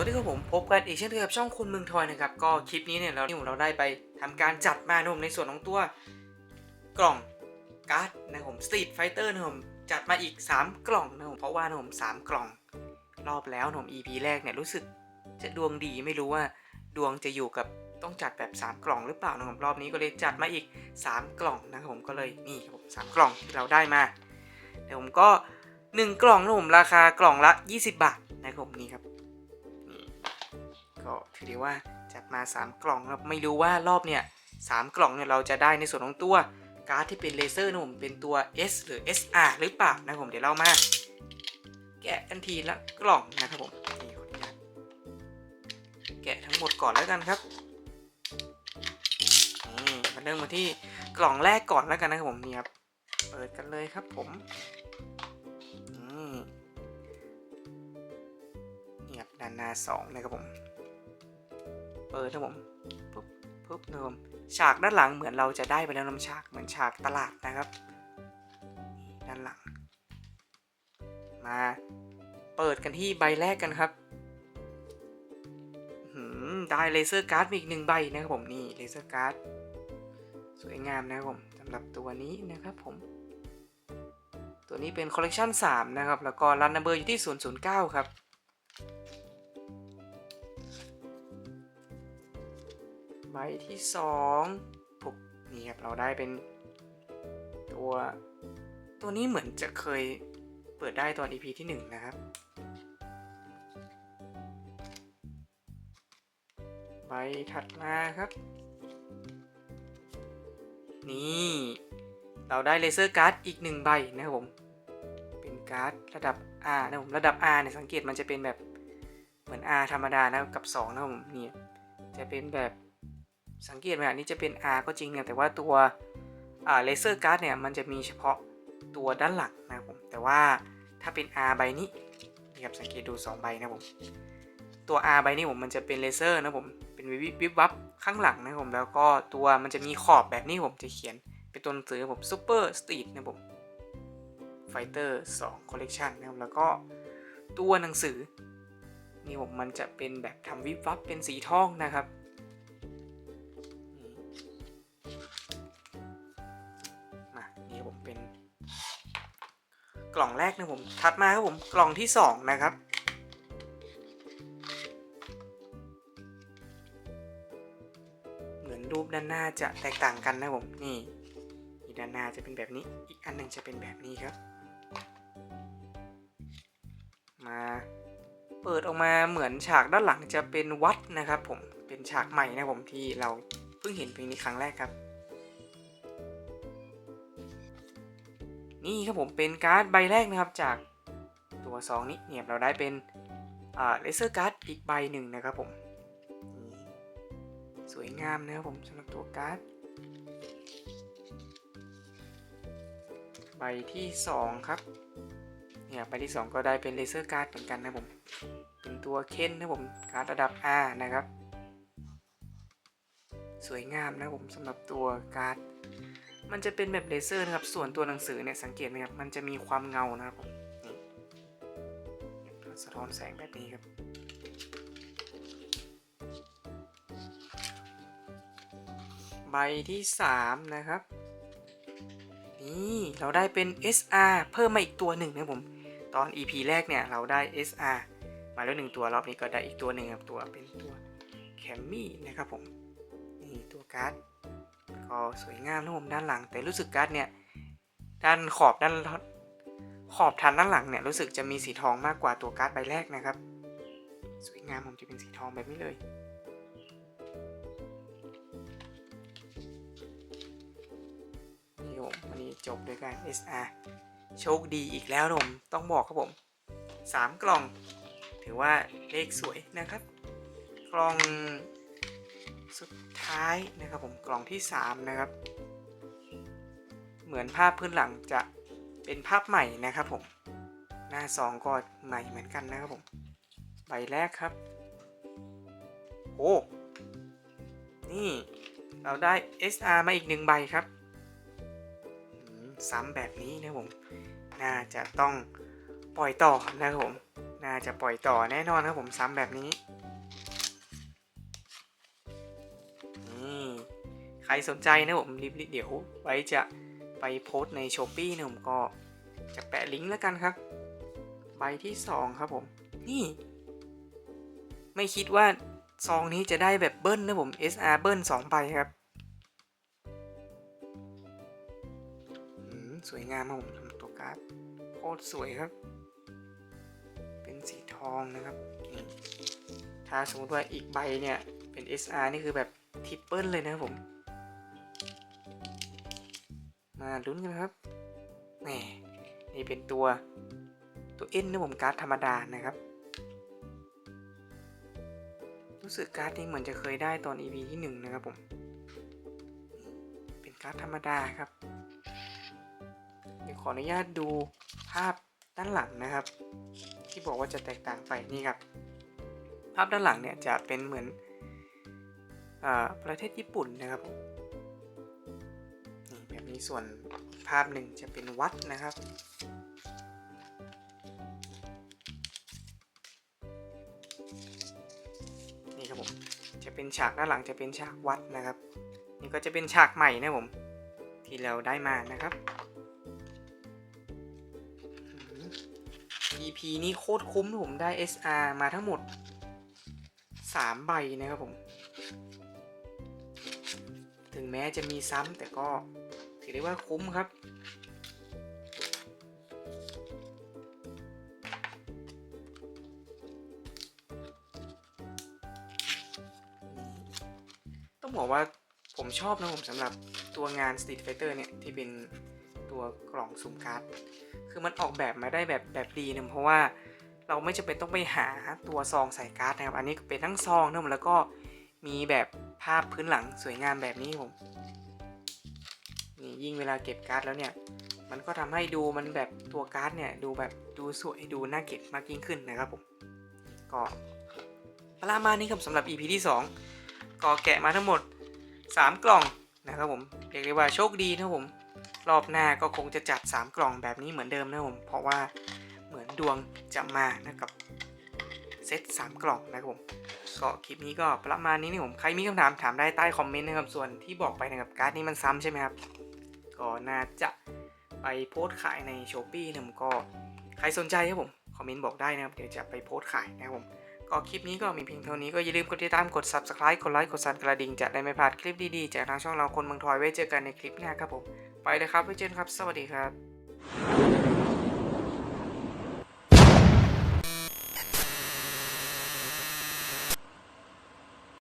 วัสดีครับผมพบกันอีกเช่นเคยกับช่องคุณเมืองทอยนะครับก็คลิปนี้เนี่ยเราเราได้ไปทำการจัดมานะผมในส่วนของตัวกล่องการ์ดนะผมสตรีทไฟเตอร์นะผมจัดมาอีก 3 กล่องนะผมเพราะว่านะผมสามกล่อง รอบแล้วนะผม EP แรกเนี่ยรู้สึกจะดวงดีไม่รู้ว่าดวงจะอยู่กับต้องจัดแบบ 3 กล่องหรือเปล่านะผมรอบนี้ก็เลยจัดมาอีก 3 กล่องนะครับผมก็เลยนี่ครับผมสามกล่องที่เราได้มาเดี๋ยวผมก็ 1 กล่องนะผมราคากล่องละ 20 บาทนะครับผมนี่ครับ ก็ถือได้ว่าจัดมา 3 กล่องครับไม่รู้ว่ารอบเนี่ยสามกล่องเนี่ยเราจะได้ในส่วนของตัวการ์ดที่เป็นเลเซอร์นะผมเป็นตัว S หรือ SR หรือเปล่านะครับผมเดี๋ยวเรามา แกะกันทีละกล่องนะครับผมนี่ขออนุญาตแกะทั้งหมดก่อนแล้วกันครับนี่มาเริ่มมาที่กล่องแรกก่อนแล้วกันนะครับผมนี่ครับเปิดกันเลยครับผมนี่นี่ครับด้านหน้าสองนะครับผม เปิดนะผมปุ๊บปุ๊บนะครับผมฉากด้านหลังเหมือนเราจะได้ไปแล้วน้ำฉากเหมือนฉากตลาดนะครับด้านหลัง มาเปิดกันที่ใบแรกกันครับหือได้เลเซอร์การ์ดมาอีกหนึ่งใบนะครับผมนี่เลเซอร์การ์ดสวยงามนะครับผมสำหรับตัวนี้นะครับผม ตัวนี้เป็นคอลเลกชัน3นะครับ แล้วก็รันนัมเบอร์อยู่ที่ 009 ครับ บที่2ปุ๊บนี่ครับเราได้เป็นตัว ตัวนี้เหมือนจะเคยเปิดได้ตอน EP ที่1นะครับ ใบถัดมาครับ นี่เราได้เลเซอร์การ์ดอีกหนึ่งใบนะครับผม เป็นการ์ดระดับ R นะครับผมระดับ R เนี่ยสังเกตมันจะเป็นแบบเหมือน R ธรรมดานะกับ 2 นะครับผมนี่จะเป็นแบบ สังเกตไหมอันนี้จะเป็น R ก็จริงเนี่ยแต่ว่าตัวอ่าเลเซอร์การ์ดเนี่ยมันจะมีเฉพาะตัวด้านหลังนะครับผมแต่ว่าถ้าเป็น R ใบนี้นี่ครับสังเกตดู 2 ใบนะครับผมตัว R ใบนี้ผมมันจะเป็นเลเซอร์นะครับผมเป็นวิบวับข้างหลังนะครับผมแล้วก็ตัวมันจะมีขอบแบบนี้ผมจะเขียนเป็นตัวหนังสือผม Super Street นะครับผม Fighter 2 Collection นะครับแล้วก็ตัวหนังสือนี่ผมมันจะเป็นแบบทำวิบวับเป็นสีทองนะครับ ล่องแรกนะผม ถัดมาครับผมกล่องที่ 2 นะครับ เหมือนรูปด้านหน้าจะแตกต่างกันนะผมนี่อีด้านหน้าจะเป็นแบบนี้ อีกอันหนึ่งจะเป็นแบบนี้ครับ มาเปิดออกมาเหมือนฉากด้านหลังจะเป็นวัดนะครับผมเป็นฉากใหม่นะผมที่เราเพิ่งเห็นเพลงนี้ครั้งแรกครับ นี่ครับผมเป็นการ์ดใบแรกนะครับจากตัวซองนี้เนี่ยเราได้เป็นอ่าเลเซอร์การ์ดอีกใบหนึ่งนะครับผมสวยงามนะครับผมสำหรับตัวการ์ดใบที่ 2 ครับเนี่ยใบที่ 2 ก็ได้เป็นเลเซอร์การ์ดเหมือนกันนะผมเป็นตัวเค้นนะผมการ์ดระดับ R นะครับ สวยงามนะผมสำหรับตัวการ์ด มันจะเป็นแบบเลเซอร์นะครับ ส่วนตัวหนังสือเนี่ยสังเกตไหมครับ มันจะมีความเงานะครับผมนี่สะท้อนแสงแบบนี้ครับ ใบที่ 3 นะครับ นี่เราได้เป็น SR เพิ่มมาอีกตัวหนึ่งนะผม ตอน EP แรกเนี่ยเราได้ SR มาแล้วหนึ่งตัวรอบนี้ก็ได้อีกตัวหนึ่งครับตัวเป็นตัวแคมมี่นะครับผม นี่ตัวการ์ด ก็สวยงามนะผมด้านหลัง แต่รู้สึกการ์ดเนี่ยด้านขอบด้านขอบทันด้านหลังเนี่ยรู้สึกจะมีสีทองมากกว่าตัวการ์ดใบแรกนะครับ สวยงามผมจะเป็นสีทองแบบนี้เลยนี่ผมวันนี้จบด้วยการ SR โชคดีอีกแล้วนะผมต้องบอกครับผม 3 กล่อง ถือว่าเลขสวยนะครับ กล่อง สุดท้ายนะครับผมกล่องที่ 3 นะครับ เหมือนภาพพื้นหลังจะเป็นภาพใหม่นะครับผม หน้าซองก็ใหม่เหมือนกันนะครับผม ใบแรกครับโอ้นี่เราได้ SR มาอีกหนึ่งใบครับ ซ้ำแบบนี้นะผม น่าจะต้องปล่อยต่อนะครับผม น่าจะปล่อยต่อแน่นอนครับผมซ้ำแบบนี้ ใครสนใจนะผมรีบๆเดี๋ยว ไว้จะไปโพสใน s h อ p e e นะผมก็จะแปะลิงก์แล้วกันครับ ใบที่ 2 ครับผม นี่ ไม่คิดว่าซองนี้จะได้แบบเบิ้ลนะผม SR เบิ้ล2ใบครับสวยงามครับผมสำตัวการ์ดโคตรสวยครับ เป็นสีทองนะครับ ถ้าสมมติว่าอีกใบเนี่ย เป็น SR นี่คือแบบทริปเปิลเลยนะครับผม มาลุ้นกันครับแหมนี่เป็นตัวตัวเอ็นนะผมการ์ดธรรมดานะครับ รู้สึกการ์ดนี้เหมือนจะเคยได้ตอน EP ที่1นะครับผม เป็นการ์ดธรรมดาครับเดี๋ยวขออนุญาตดูภาพด้านหลังนะครับ ที่บอกว่าจะแตกต่างไปนี่ครับ ภาพด้านหลังเนี่ยจะเป็นเหมือนอประเทศญี่ปุ่นนะครับผม ส่วนภาพหนึ่งจะเป็นวัดนะครับ นี่ครับผมจะเป็นฉากด้านหลังจะเป็นฉากวัดนะครับ นี่ก็จะเป็นฉากใหม่นะผมที่เราได้มานะครับ EP นี้โคตรคุ้มนะผมได้ SR มาทั้งหมด 3 ใบนะครับผม ถึงแม้จะมีซ้ำแต่ก็ ถือได้ว่าคุ้มครับ ต้องบอกว่าผมชอบนะผมสำหรับตัวงาน Street Fighter เนี่ย ที่เป็นตัวกล่องสุ่มการ์ด คือมันออกแบบมาได้แบบแบบดีนะเพราะว่าเราไม่จำเป็นต้องไปหาตัวซองใส่การ์ดนะครับ อันนี้เป็นทั้งซองนะผมแล้วก็มีแบบภาพพื้นหลังสวยงามแบบนี้ผม นี่ยิ่งเวลาเก็บการ์ดแล้วเนี่ย มันก็ทำให้ดูมันแบบตัวการ์ดเนี่ยดูแบบดูสวยดูน่าเก็บมากยิ่งขึ้นนะครับผม ก็ประมาณนี้ครับสำหรับ EP ที่ 2 ก็แกะมาทั้งหมด 3 กล่องนะครับผมเรียกได้ว่าโชคดีนะครับผม รอบหน้าก็คงจะจัด 3 กล่องแบบนี้เหมือนเดิมนะผม เพราะว่าเหมือนดวงจะมานะครับเซต3 กล่องนะครับผมก็คลิปนี้ก็ประมาณนี้นะผม ใครมีคำถามถามได้ใต้คอมเมนต์นะครับ ส่วนที่บอกไปนะครับการ์ดนี้มันซ้ำใช่ไหมครับ ก็น่าจะไปโพสต์ขายใน s h อป e e นะผมก็ใครสนใจครับผมคอมเมนต์บอกได้นะครับเดี๋ยวจะไปโพสต์ขายนะครับผมก็คลิปนี้ก็มีเพียงเท่านี้ก็อย่าลืมกดติดตามกด subscribe กดไลค์กดสั่นกระดิ่งจะได้ไม่พลาดคลิปดีๆ จากทางช่องเราคนเมืองทอยไว้เจอกันในคลิปหน้าครับผมไปเลยครับไว้เจอกันครับ สวัสดีครับ